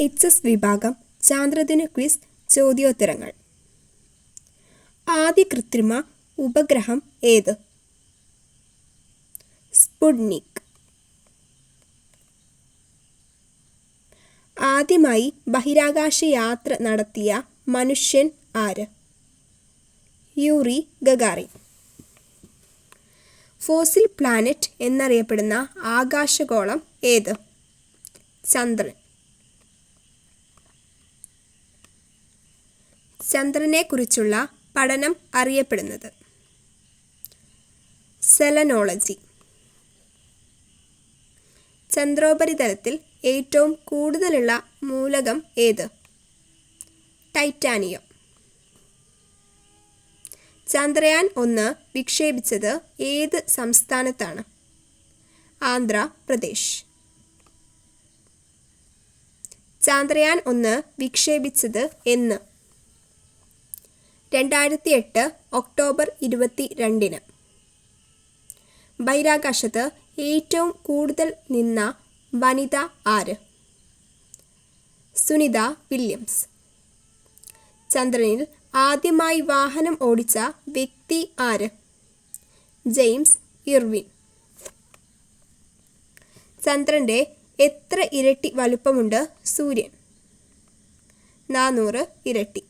H S വിഭാഗം ചാന്ദ്രദിന quiz ചോദ്യോത്തരങ്ങൾ. ആദ്യ കൃത്രിമ ഉപഗ്രഹം ഏത്? സ്പുട്നിക്. ആദ്യമായി ബഹിരാകാശ യാത്ര നടത്തിയ മനുഷ്യൻ ആര്? യൂറി ഗഗാറി. ഫോസിൽ പ്ലാനറ്റ് എന്നറിയപ്പെടുന്ന ആകാശഗോളം ഏത്? ചന്ദ്രൻ. ചന്ദ്രനെക്കുറിച്ചുള്ള പഠനം അറിയപ്പെടുന്നത്. സെലനോളജി. ചന്ദ്രോപരിതലത്തിൽ ഏറ്റവും കൂടുതലുള്ള മൂലകം ഏത്? ടൈറ്റാനിയം. ചന്ദ്രയാൻ ഒന്ന് വിക്ഷേപിച്ചത് ഏത് സംസ്ഥാനത്താണ്? ആന്ധ്രാപ്രദേശ്. ചന്ദ്രയാൻ ഒന്ന് വിക്ഷേപിച്ചത് എന്ന്. രണ്ടായിരത്തി എട്ട് ഒക്ടോബർ ഇരുപത്തി രണ്ടിന് ബഹിരാകാശത്ത് ഏറ്റവും കൂടുതൽ നിന്ന വനിത ആര്? സുനിത വില്യംസ്. ചന്ദ്രനിൽ ആദ്യമായി വാഹനം ഓടിച്ച വ്യക്തി ആര്? James Irwin. ചന്ദ്രന്റെ എത്ര ഇരട്ടി വലുപ്പമുണ്ട്? സൂര്യൻ. നാനൂറ് ഇരട്ടി.